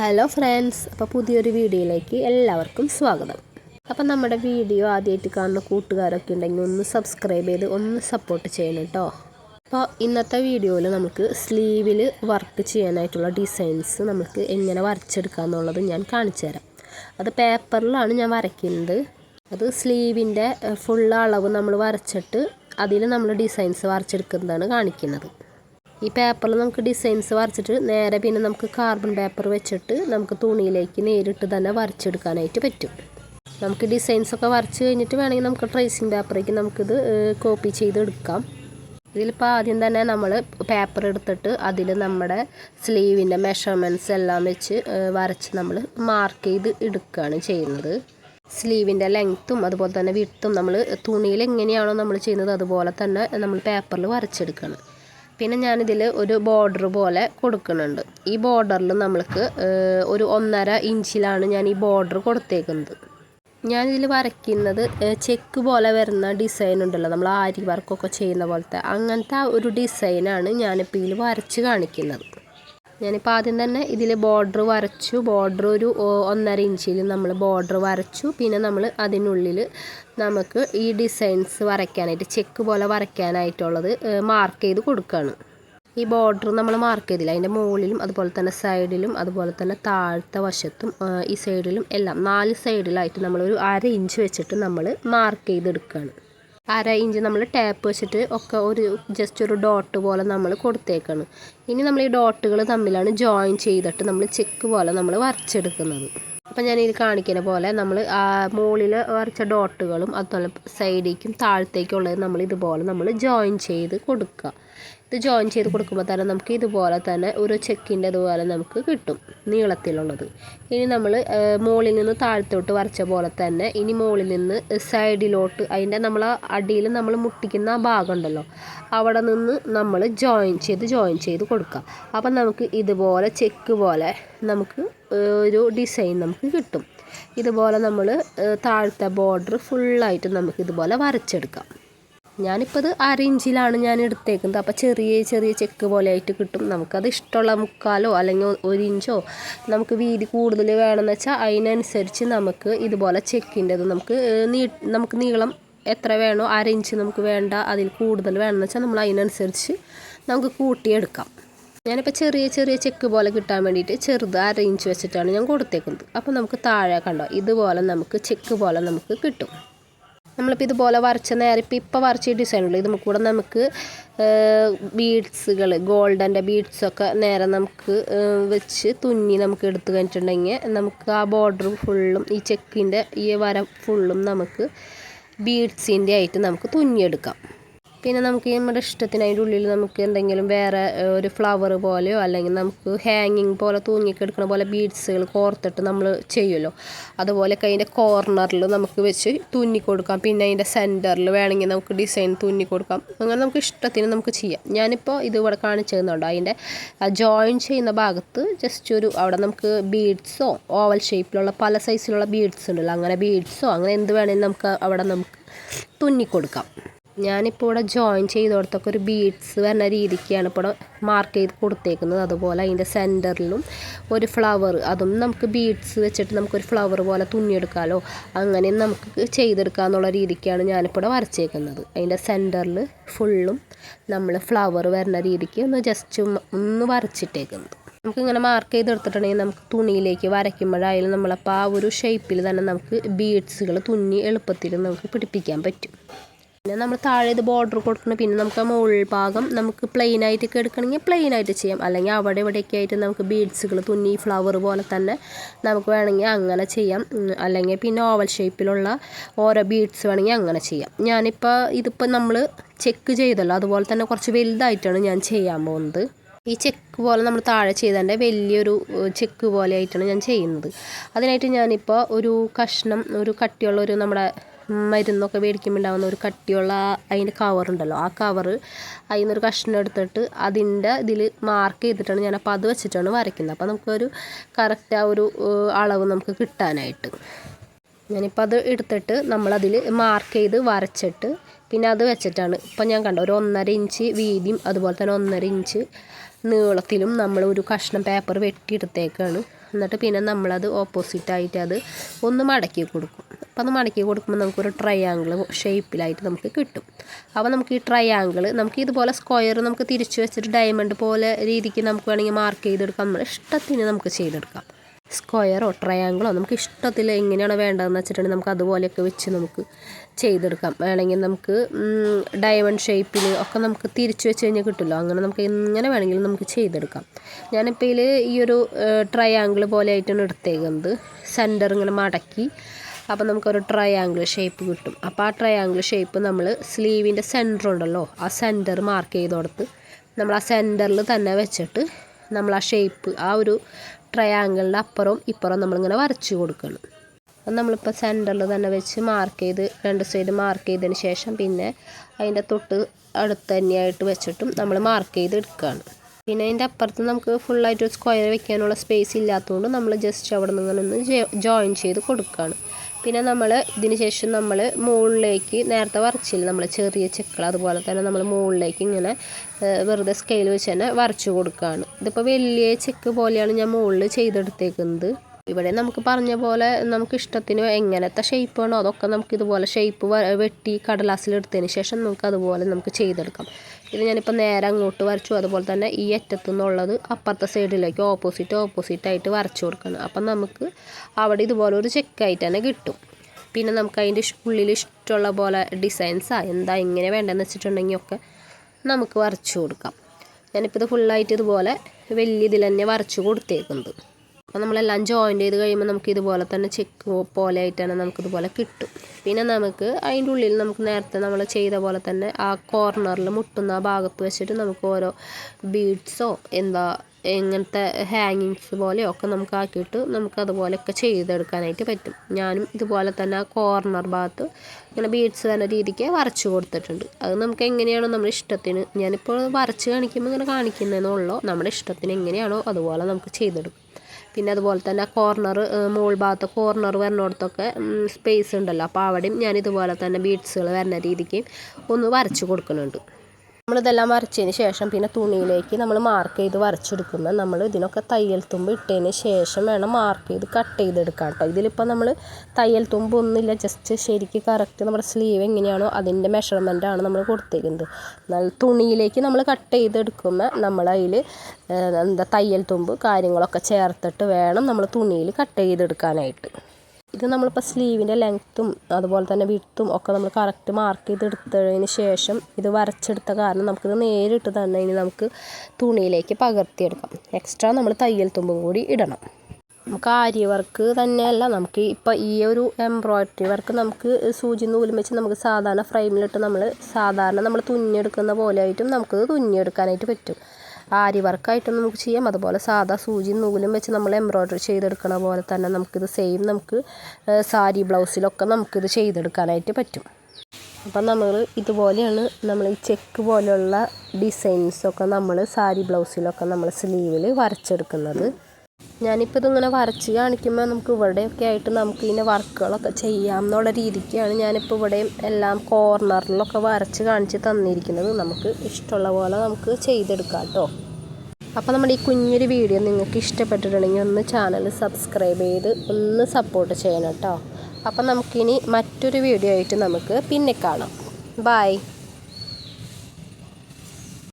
Hello friends അപ്പോൾ പുതിയൊരു വീഡിയോയിലേക്ക് എല്ലാവർക്കും സ്വാഗതം. അപ്പോൾ നമ്മുടെ വീഡിയോ ആദ്യമായിട്ട് കാണുന്ന കൂട്ടുകാരൊക്കെ ഉണ്ടെങ്കിൽ ഒന്ന് സബ്സ്ക്രൈബ് ചെയ്ത് ഒന്ന് സപ്പോർട്ട് ചെയ്യണം കേട്ടോ അപ്പോൾ ഇന്നത്തെ വീഡിയോയിൽ നമുക്ക് സ്ലീവിൽ വർക്ക് ചെയ്യാനായിട്ടുള്ള ഡിസൈൻസ് നമുക്ക് എങ്ങനെ വരച്ചെടുക്കുക എന്നുള്ളത് ഞാൻ കാണിച്ചു തരാം. അത് പേപ്പറിലാണ് ഞാൻ വരയ്ക്കുന്നത്. അത് സ്ലീവിന്റെ ഫുൾ അളവ് നമ്മൾ വരച്ചിട്ട് അതിൽ നമ്മൾ ഡിസൈൻസ് വരച്ചെടുക്കുന്നതാണ് കാണിക്കുന്നത്. ഈ പേപ്പറിൽ നമുക്ക് ഡിസൈൻസ് വരച്ചിട്ട് നേരെ പിന്നെ നമുക്ക് കാർബൺ പേപ്പർ വെച്ചിട്ട് നമുക്ക് തുണിയിലേക്ക് നേരിട്ട് തന്നെ വരച്ചെടുക്കാനായിട്ട് പറ്റും. നമുക്ക് ഡിസൈൻസ് ഒക്കെ വരച്ച് കഴിഞ്ഞിട്ട് വേണമെങ്കിൽ നമുക്ക് ട്രേസിങ് പേപ്പറേക്ക് നമുക്കിത് കോപ്പി ചെയ്തെടുക്കാം. ഇതിലിപ്പോൾ ആദ്യം തന്നെ നമ്മൾ പേപ്പർ എടുത്തിട്ട് അതിൽ നമ്മുടെ സ്ലീവിന്റെ മെഷർമെന്റ്സ് എല്ലാം വെച്ച് വരച്ച് നമ്മൾ മാർക്ക് ചെയ്ത് എടുക്കുകയാണ് ചെയ്യുന്നത്. സ്ലീവിന്റെ ലെങ്ത്തും അതുപോലെ തന്നെ വിട്ടും നമ്മൾ തുണിയിൽ എങ്ങനെയാണോ നമ്മൾ ചെയ്യുന്നത് അതുപോലെ തന്നെ നമ്മൾ പേപ്പറിൽ വരച്ചെടുക്കണം. പിന്നെ ഞാനിതിൽ ഒരു ബോർഡർ പോലെ കൊടുക്കുന്നുണ്ട്. ഈ ബോർഡറിൽ നമ്മൾക്ക് ഒരു ഒന്നര ഇഞ്ചിലാണ് ഞാൻ ഈ ബോർഡർ കൊടുത്തേക്കുന്നത്. ഞാനിതിൽ വരയ്ക്കുന്നത് ചെക്ക് പോലെ വരുന്ന ഡിസൈൻ ഉണ്ടല്ലോ നമ്മൾ ആരി വർക്കൊക്കെ ചെയ്യുന്ന പോലത്തെ. അങ്ങനത്തെ ഒരു ഡിസൈനാണ് ഞാനിപ്പോൾ ഇതിൽ വരച്ച് കാണിക്കുന്നത്. ഞാനിപ്പോൾ ആദ്യം തന്നെ ഇതിൽ ബോർഡർ വരച്ചു. ബോർഡർ ഒരു ഒന്നര ഇഞ്ചിൽ നമ്മൾ ബോർഡർ വരച്ചു. പിന്നെ നമ്മൾ അതിനുള്ളിൽ നമുക്ക് ഈ ഡിസൈൻസ് വരയ്ക്കാനായിട്ട് ചെക്ക് പോലെ വരയ്ക്കാനായിട്ടുള്ളത് മാർക്ക് ചെയ്ത് കൊടുക്കുകയാണ് ഈ ബോർഡർ നമ്മൾ മാർക്ക് ചെയ്തില്ല. അതിന്റെ മുകളിലും അതുപോലെ തന്നെ സൈഡിലും അതുപോലെ തന്നെ താഴത്തെ വശത്തും ഈ സൈഡിലും എല്ലാം നാല് സൈഡിലായിട്ട് നമ്മളൊരു അര ഇഞ്ച് വെച്ചിട്ട് നമ്മൾ മാർക്ക് ചെയ്തെടുക്കുകയാണ് അര ഇഞ്ച് നമ്മൾ ടാപ്പ് വെച്ചിട്ട് ഒക്കെ ഒരു ജസ്റ്റ് ഒരു ഡോട്ട് പോലെ നമ്മൾ കൊടുത്തേക്കാണ്. ഇനി നമ്മൾ ഈ ഡോട്ടുകൾ തമ്മിലാണ് ജോയിൻ ചെയ്തിട്ട് നമ്മൾ ചെക്ക് പോലെ നമ്മൾ വരച്ചെടുക്കുന്നത്. അപ്പം ഞാൻ ഇത് കാണിക്കുന്ന പോലെ നമ്മൾ ആ മുകളിൽ വരച്ച ഡോട്ടുകളും അതുപോലെ സൈഡിലേക്കും താഴത്തേക്കും ഉള്ളത് നമ്മൾ ഇതുപോലെ നമ്മൾ ജോയിൻ ചെയ്ത് കൊടുക്കുക. ഇത് ജോയിൻ ചെയ്ത് കൊടുക്കുമ്പോൾ തന്നെ നമുക്ക് ഇതുപോലെ തന്നെ ഒരു ചെക്കിന്റെ ഇതുപോലെ നമുക്ക് കിട്ടും നീളത്തിലുള്ളത്. ഇനി നമ്മൾ മുകളിൽ നിന്ന് താഴത്തോട്ട് വരച്ച പോലെ തന്നെ ഇനി മുകളിൽ നിന്ന് സൈഡിലോട്ട് അതിന്റെ നമ്മൾ അടിയിൽ നമ്മൾ മുട്ടിക്കുന്ന ആ ഭാഗം ഉണ്ടല്ലോ അവിടെ നിന്ന് നമ്മൾ ജോയിൻ ചെയ്ത് ജോയിൻ ചെയ്ത് കൊടുക്കുക അപ്പം നമുക്ക് ഇതുപോലെ ചെക്ക് പോലെ നമുക്ക് ഒരു ഡിസൈൻ നമുക്ക് കിട്ടും. ഇതുപോലെ നമ്മൾ താഴത്തെ ബോർഡർ ഫുള്ളായിട്ട് നമുക്ക് ഇതുപോലെ വരച്ചെടുക്കാം. ഞാനിപ്പോൾ ഇത് അര ഇഞ്ചിലാണ് ഞാൻ എടുത്തേക്കുന്നത് അപ്പോൾ ചെറിയ ചെറിയ ചെക്ക് പോലെ ആയിട്ട് കിട്ടും. നമുക്കത് ഇഷ്ടമുള്ള മുക്കാലോ അല്ലെങ്കിൽ ഒരു ഇഞ്ചോ നമുക്ക് വീതി കൂടുതൽ വേണമെന്ന് വെച്ചാൽ അതിനനുസരിച്ച് നമുക്ക് ഇതുപോലെ ചെക്കിന്റെത് നമുക്ക് നീ നമുക്ക് നീളം എത്ര വേണോ അര ഇഞ്ച് നമുക്ക് വേണ്ട അതിൽ കൂടുതൽ വേണമെന്ന് വെച്ചാൽ നമ്മൾ അതിനനുസരിച്ച് നമുക്ക് കൂട്ടിയെടുക്കാം. ഞാനിപ്പോൾ ചെറിയ ചെറിയ ചെക്ക് പോലെ കിട്ടാൻ വേണ്ടിയിട്ട് ചെറുത് അര ഇഞ്ച് വെച്ചിട്ടാണ് ഞാൻ കൊടുത്തേക്കുന്നത്. അപ്പോൾ നമുക്ക് താഴെ കണ്ടോ ഇതുപോലെ നമുക്ക് ചെക്ക് പോലെ നമുക്ക് കിട്ടും. നമ്മളിപ്പോൾ ഇതുപോലെ വരച്ച നേരം ഇപ്പോൾ ഇപ്പോൾ വരച്ച ഡിസൈനുള്ളൂ ഇത് കൂടെ നമുക്ക് ബീഡ്സുകൾ ഗോൾഡന്റെ ബീഡ്സൊക്കെ നേരെ നമുക്ക് വെച്ച് തുന്നി നമുക്ക് എടുത്തു കഴിഞ്ഞിട്ടുണ്ടെങ്കിൽ നമുക്ക് ആ ബോർഡർ ഫുള്ളും ഈ ചെക്കിന്റെ ഈ വര ഫുള്ളും നമുക്ക് ബീഡ്സിന്റെ ആയിട്ട് നമുക്ക് തുന്നിയെടുക്കാം. പിന്നെ നമുക്ക് നമ്മുടെ ഇഷ്ടത്തിന് അതിന്റെ ഉള്ളിൽ നമുക്ക് എന്തെങ്കിലും വേറെ ഒരു ഫ്ലവർ പോലെയോ അല്ലെങ്കിൽ നമുക്ക് ഹാങ്ങിങ് പോലെ തൂങ്ങിക്കെടുക്കണ പോലെ ബീഡ്സുകൾ കോർത്തിട്ട് നമ്മൾ ചെയ്യുമല്ലോ. അതുപോലെയൊക്കെ അതിന്റെ കോർണറിൽ നമുക്ക് വെച്ച് തുന്നി കൊടുക്കാം. പിന്നെ അതിന്റെ സെന്ററിൽ വേണമെങ്കിൽ നമുക്ക് ഡിസൈൻ തുന്നി കൊടുക്കാം. അങ്ങനെ നമുക്ക് ഇഷ്ടത്തിന് നമുക്ക് ചെയ്യാം. ഞാനിപ്പോൾ ഇത് ഇവിടെ കാണിച്ചു തന്നുണ്ട് അതിന്റെ ജോയിൻ ചെയ്യുന്ന ഭാഗത്ത് ജസ്റ്റ് ഒരു അവിടെ നമുക്ക് ബീഡ്സോ ഓവൽ ഷേപ്പിലുള്ള പല സൈസിലുള്ള ബീഡ്സ് ഉണ്ടല്ലോ. അങ്ങനെ ബീഡ്സോ അങ്ങനെ എന്ത് വേണമെങ്കിലും നമുക്ക് അവിടെ നമുക്ക് തുന്നി കൊടുക്കാം. ഞാനിപ്പോൾ ഇവിടെ ജോയിൻ ചെയ്തോടത്തൊക്കെ ഒരു ബീഡ്സ് വരുന്ന രീതിക്കാണ് ഇപ്പോൾ മാർക്ക് ചെയ്ത് കൊടുത്തേക്കുന്നത്. അതുപോലെ അതിന്റെ സെന്ററിലും ഒരു ഫ്ലവർ അതും നമുക്ക് ബീഡ്സ് വെച്ചിട്ട് നമുക്കൊരു ഫ്ലവർ പോലെ തുന്നിയെടുക്കാമല്ലോ അങ്ങനെ നമുക്ക് ചെയ്തെടുക്കുക എന്നുള്ള രീതിക്കാണ് ഞാനിപ്പോൾ ഇവിടെ വരച്ചേക്കുന്നത്. അതിന്റെ സെന്ററിൽ ഫുള്ളും നമ്മൾ ഫ്ലവർ വരുന്ന രീതിക്ക് ഒന്ന് ജസ്റ്റ് ഒന്ന് വരച്ചിട്ടേക്കുന്നത്. നമുക്കിങ്ങനെ മാർക്ക് ചെയ്തെടുത്തിട്ടുണ്ടെങ്കിൽ നമുക്ക് തുണിയിലേക്ക് വരയ്ക്കുമ്പോഴായാലും നമ്മളപ്പോൾ ആ ഒരു ഷേപ്പിൽ തന്നെ നമുക്ക് ബീഡ്സുകൾ തുന്നി എളുപ്പത്തിൽ നമുക്ക് പിടിപ്പിക്കാൻ പറ്റും. പിന്നെ നമ്മൾ താഴെ ഇത് ബോർഡർ കൊടുക്കണം. പിന്നെ നമുക്ക് മുകൾ ഭാഗം നമുക്ക് പ്ലെയിൻ ആയിട്ടൊക്കെ എടുക്കണമെങ്കിൽ പ്ലെയിൻ ആയിട്ട് ചെയ്യാം. അല്ലെങ്കിൽ അവിടെ ഇവിടെയൊക്കെ ആയിട്ട് നമുക്ക് ബീഡ്സുകൾ തുന്നി ഫ്ലവർ പോലെ തന്നെ നമുക്ക് വേണമെങ്കിൽ അങ്ങനെ ചെയ്യാം. അല്ലെങ്കിൽ പിന്നെ ഓവൽ ഷേപ്പിലുള്ള ഓരോ ബീഡ്സ് വേണമെങ്കിൽ അങ്ങനെ ചെയ്യാം. ഞാനിപ്പോൾ ഇതിപ്പോൾ നമ്മൾ ചെക്ക് ചെയ്തല്ലോ. അതുപോലെ തന്നെ കുറച്ച് വലുതായിട്ടാണ് ഞാൻ ചെയ്യാൻ പോകുന്നത്. ഈ ചെക്ക് പോലെ നമ്മൾ താഴെ ചെയ്തതിന്റെ വലിയൊരു ചെക്ക് പോലെ ആയിട്ടാണ് ഞാൻ ചെയ്യുന്നത്. അതിനായിട്ട് ഞാനിപ്പോൾ ഒരു കഷ്ണം ഒരു കട്ടിയുള്ള ഒരു നമ്മുടെ മരുന്നൊക്കെ മേടിക്കുമ്പോൾ ഉണ്ടാകുന്ന ഒരു കട്ടിയുള്ള അതിന്റെ കവറുണ്ടല്ലോ ആ കവർ അതിൽ നിന്നൊരു കഷ്ണം എടുത്തിട്ട് അതിന്റെ ഇതിൽ മാർക്ക് ചെയ്തിട്ടാണ് ഞാൻ അപ്പോൾ അത് വെച്ചിട്ടാണ് വരയ്ക്കുന്നത്. അപ്പോൾ നമുക്കൊരു കറക്റ്റ് ആ ഒരു അളവ് നമുക്ക് കിട്ടാനായിട്ട്. ഞാനിപ്പോൾ അത് എടുത്തിട്ട് നമ്മളതിൽ മാർക്ക് ചെയ്ത് വരച്ചിട്ട് പിന്നെ അത് വെച്ചിട്ടാണ് ഇപ്പം ഞാൻ കണ്ട ഒരു ഒന്നര ഇഞ്ച് വീതിയും അതുപോലെ തന്നെ ഒന്നര ഇഞ്ച് നീളത്തിലും നമ്മൾ ഒരു കഷ്ണം പേപ്പർ വെട്ടിയെടുത്തേക്കാണ്. എന്നിട്ട് പിന്നെ നമ്മളത് ഓപ്പോസിറ്റായിട്ട് അത് ഒന്ന് മടക്കി കൊടുക്കും. അപ്പോൾ അത് മടക്കി കൊടുക്കുമ്പോൾ നമുക്കൊരു ട്രയാങ്കിൾ ഷേപ്പിലായിട്ട് നമുക്ക് കിട്ടും. അപ്പോൾ നമുക്ക് ഈ ട്രയാങ്കിൾ നമുക്ക് ഇതുപോലെ സ്ക്വയർ നമുക്ക് തിരിച്ചു വെച്ചിട്ട് ഡയമണ്ട് പോലെ രീതിക്ക് നമുക്ക് വേണമെങ്കിൽ മാർക്ക് ചെയ്തെടുക്കാം. നമ്മുടെ ഇഷ്ടത്തിന് നമുക്ക് ചെയ്തെടുക്കാം. സ്ക്വയറോ ട്രയാങ്കിളോ നമുക്ക് ഇഷ്ടത്തിൽ എങ്ങനെയാണ് വേണ്ടതെന്ന് വെച്ചിട്ടുണ്ടെങ്കിൽ നമുക്ക് അതുപോലെയൊക്കെ വെച്ച് നമുക്ക് ചെയ്തെടുക്കാം. വേണമെങ്കിൽ നമുക്ക് ഡയമണ്ട് ഷേപ്പിൽ ഒക്കെ നമുക്ക് തിരിച്ചു വെച്ച് കഴിഞ്ഞാൽ കിട്ടുമല്ലോ. അങ്ങനെ നമുക്ക് എങ്ങനെ വേണമെങ്കിലും നമുക്ക് ചെയ്തെടുക്കാം. ഞാനിപ്പോൾ ഇതിൽ ഈ ഒരു ട്രയാങ്കിൾ പോലെ ആയിട്ടാണ് എടുത്തേക്കുന്നത്. സെന്റർ ഇങ്ങനെ മടക്കി. അപ്പോൾ നമുക്കൊരു ട്രയാങ്കിൾ ഷേപ്പ് കിട്ടും. അപ്പോൾ ആ ട്രയാങ്കിൾ ഷേപ്പ് നമ്മൾ സ്ലീവിന്റെ സെന്റർ ഉണ്ടല്ലോ ആ സെന്റർ മാർക്ക് ചെയ്ത് കൊടുത്ത് നമ്മൾ ആ സെന്ററിൽ തന്നെ വെച്ചിട്ട് നമ്മൾ ആ ഷേപ്പ് ആ ഒരു ട്രയാങ്കിളിന്റെ അപ്പുറവും ഇപ്പുറവും നമ്മളിങ്ങനെ വരച്ചു കൊടുക്കണം. അത് നമ്മളിപ്പോൾ സെന്ററിൽ തന്നെ വെച്ച് മാർക്ക് ചെയ്ത് രണ്ട് സൈഡ് മാർക്ക് ചെയ്തതിന് ശേഷം പിന്നെ അതിന്റെ തൊട്ട് അടുത്ത് തന്നെയായിട്ട് വെച്ചിട്ടും നമ്മൾ മാർക്ക് ചെയ്ത് എടുക്കുകയാണ് പിന്നെ അതിന്റെ അപ്പുറത്ത് നമുക്ക് ഫുള്ളായിട്ട് സ്ക്വയർ വെക്കാനുള്ള സ്പേസ് ഇല്ലാത്തതുകൊണ്ട് നമ്മൾ ജസ്റ്റ് അവിടെ നിന്ന് ഇങ്ങനെ ഒന്ന് ജോയിൻ ചെയ്ത് കൊടുക്കുകയാണ് പിന്നെ നമ്മൾ ഇതിന് ശേഷം നമ്മൾ മുകളിലേക്ക് നേരത്തെ വറച്ചില്ല നമ്മൾ ചെറിയ ചെക്കൾ അതുപോലെ തന്നെ നമ്മൾ മുകളിലേക്ക് ഇങ്ങനെ വെറുതെ സ്കെയിൽ വെച്ച് തന്നെ വരച്ചു കൊടുക്കുകയാണ് ഇതിപ്പോൾ വലിയ ചെക്ക് പോലെയാണ് ഞാൻ മുകളിൽ ചെയ്തെടുത്തേക്കുന്നത്. ഇവിടെ നമുക്ക് പറഞ്ഞ പോലെ നമുക്ക് ഇഷ്ടത്തിന് എങ്ങനത്തെ ഷേപ്പ് വേണോ അതൊക്കെ നമുക്ക് ഇതുപോലെ ഷേപ്പ് വെട്ടി കടലാസിലെടുത്തതിന് ശേഷം നമുക്ക് അതുപോലെ നമുക്ക് ചെയ്തെടുക്കാം. ഇത് ഞാനിപ്പോൾ നേരെ അങ്ങോട്ട് വരച്ചു. അതുപോലെ തന്നെ ഈ അറ്റത്തു നിന്നുള്ളത് അപ്പുറത്തെ സൈഡിലേക്ക് ഓപ്പോസിറ്റ് ഓപ്പോസിറ്റ് ആയിട്ട് വരച്ചു കൊടുക്കണം. അപ്പം നമുക്ക് അവിടെ ഇതുപോലെ ഒരു ചെക്കായിട്ട് തന്നെ കിട്ടും. പിന്നെ നമുക്ക് അതിന്റെ ഉള്ളിൽ ഇഷ്ടമുള്ള പോലെ ഡിസൈൻസാ എന്താ ഇങ്ങനെ വേണ്ടതെന്ന് വെച്ചിട്ടുണ്ടെങ്കിൽ ഒക്കെ നമുക്ക് വരച്ചു കൊടുക്കാം. ഞാനിപ്പോൾ ഇത് ഫുള്ളായിട്ട് ഇതുപോലെ വലിയ ഇതിൽ തന്നെ വരച്ചു കൊടുത്തേക്കുന്നത്. അപ്പോൾ നമ്മളെല്ലാം ജോയിൻ ചെയ്ത് കഴിയുമ്പോൾ നമുക്ക് ഇതുപോലെ തന്നെ ചെക്ക് പോലെ ആയിട്ടാണ് നമുക്കിതുപോലെ കിട്ടും. പിന്നെ നമുക്ക് അതിന്റെ ഉള്ളിൽ നമുക്ക് നേരത്തെ നമ്മൾ ചെയ്ത പോലെ തന്നെ ആ കോർണറിൽ മുട്ടുന്ന ആ ഭാഗത്ത് വെച്ചിട്ട് നമുക്ക് ഓരോ ബീഡ്സോ എന്താ എങ്ങനത്തെ ഹാങ്ങിങ്സ് പോലെയോ ഒക്കെ നമുക്ക് ആക്കിയിട്ട് നമുക്ക് അതുപോലെയൊക്കെ ചെയ്തെടുക്കാനായിട്ട് പറ്റും. ഞാനും ഇതുപോലെ തന്നെ ആ കോർണർ ഭാഗത്ത് ഇങ്ങനെ ബീഡ്സ് തന്നെ രീതിക്ക് വരച്ച് കൊടുത്തിട്ടുണ്ട്. അത് നമുക്ക് എങ്ങനെയാണോ നമ്മുടെ ഇഷ്ടത്തിന് ഞാനിപ്പോൾ വരച്ച് കാണിക്കുമ്പോൾ ഇങ്ങനെ കാണിക്കുന്നതെന്നുള്ളൂ നമ്മുടെ ഇഷ്ടത്തിന് എങ്ങനെയാണോ അതുപോലെ നമുക്ക് ചെയ്തെടുക്കും. പിന്നെ അതുപോലെ തന്നെ കോർണർ മുകൾ ഭാഗത്ത് കോർണർ വരുന്നിടത്തൊക്കെ സ്പേസ് ഉണ്ടല്ലോ. അപ്പോൾ അവിടെയും ഞാൻ ഇതുപോലെ തന്നെ ബീഡ്സുകൾ വരുന്ന രീതിക്ക് ഒന്ന് വരച്ച് കൊടുക്കുന്നുണ്ട്. നമ്മളിതെല്ലാം വരച്ചതിന് ശേഷം പിന്നെ തുണിയിലേക്ക് നമ്മൾ മാർക്ക് ചെയ്ത് വരച്ചെടുക്കുന്ന. നമ്മൾ ഇതിനൊക്കെ തയ്യൽ തുമ്പ് ഇട്ടതിന് ശേഷം വേണം മാർക്ക് ചെയ്ത് കട്ട് ചെയ്തെടുക്കാൻ കേട്ടോ ഇതിലിപ്പോൾ നമ്മൾ തയ്യൽ തുമ്പ് ഒന്നുമില്ല. ജസ്റ്റ് ശരിക്ക് കറക്റ്റ് നമ്മുടെ സ്ലീവ് എങ്ങനെയാണോ അതിന്റെ മെഷർമെന്റാണ് നമ്മൾ കൊടുത്തേക്കുന്നത് എന്നാൽ തുണിയിലേക്ക് നമ്മൾ കട്ട് ചെയ്തെടുക്കുമ്പോൾ നമ്മൾ എന്താ തയ്യൽ തുമ്പ് കാര്യങ്ങളൊക്കെ ചേർത്തിട്ട് വേണം നമ്മൾ തുണിയിൽ കട്ട് ചെയ്തെടുക്കാനായിട്ട്. ഇത് നമ്മളിപ്പോൾ സ്ലീവിന്റെ ലെങ്ത്തും അതുപോലെ തന്നെ വിട്ത്തും ഒക്കെ നമ്മൾ കറക്റ്റ് മാർക്ക് ചെയ്ത് എടുത്തതിന് ശേഷം ഇത് വരച്ചെടുത്ത കാരണം നമുക്കിത് നേരിട്ട് തന്നെ ഇനി നമുക്ക് തുണിയിലേക്ക് പകർത്തിയെടുക്കാം. എക്സ്ട്രാ നമ്മൾ തയ്യൽ തുമ്പും കൂടി ഇടണം. നമുക്ക് ആര്യ വർക്ക് തന്നെയല്ല നമുക്ക് ഇപ്പോൾ ഈ ഒരു എംബ്രോയ്ഡറി വർക്ക് നമുക്ക് സൂചി നൂലും വെച്ച് നമുക്ക് സാധാരണ ഫ്രെയിമിലിട്ട് നമ്മൾ സാധാരണ നമ്മൾ തുന്നിയെടുക്കുന്ന പോലെ ആയിട്ടും നമുക്കത് തുന്നിയെടുക്കാനായിട്ട് പറ്റും. ആരി വർക്കായിട്ട് നമുക്ക് ചെയ്യാം. അതുപോലെ സാധാ സൂചി നൂലും വെച്ച് നമ്മൾ എംബ്രോയ്ഡറി ചെയ്തെടുക്കണ പോലെ തന്നെ നമുക്കിത് സെയിം നമുക്ക് സാരി ബ്ലൗസിലൊക്കെ നമുക്കിത് ചെയ്തെടുക്കാനായിട്ട് പറ്റും. അപ്പം നമ്മൾ ഇതുപോലെയാണ് നമ്മൾ ഈ ചെക്ക് പോലെയുള്ള ഡിസൈൻസൊക്കെ നമ്മൾ സാരി ബ്ലൗസിലൊക്കെ നമ്മൾ സ്ലീവിൽ വരച്ചെടുക്കുന്നത്. ഞാനിപ്പോൾ ഇതിങ്ങനെ വരച്ച് കാണിക്കുമ്പോൾ നമുക്ക് ഇവിടെയൊക്കെ ആയിട്ട് നമുക്ക് ഇതിന്റെ വർക്കുകളൊക്കെ ചെയ്യാം എന്നുള്ള രീതിക്കാണ് ഞാനിപ്പോൾ ഇവിടെയും എല്ലാം കോർണറിലൊക്കെ വരച്ച് കാണിച്ച് തന്നിരിക്കുന്നത്. നമുക്ക് ഇഷ്ടമുള്ള പോലെ നമുക്ക് ചെയ്തെടുക്കാം കേട്ടോ. അപ്പോൾ നമ്മുടെ ഈ കുഞ്ഞൊരു വീഡിയോ നിങ്ങൾക്ക് ഇഷ്ടപ്പെട്ടിട്ടുണ്ടെങ്കിൽ ഒന്ന് ചാനൽ സബ്സ്ക്രൈബ് ചെയ്ത് ഒന്ന് സപ്പോർട്ട് ചെയ്യണം കേട്ടോ. അപ്പോൾ നമുക്കിനി മറ്റൊരു വീഡിയോ ആയിട്ട് നമുക്ക് പിന്നെ കാണാം. ബായ്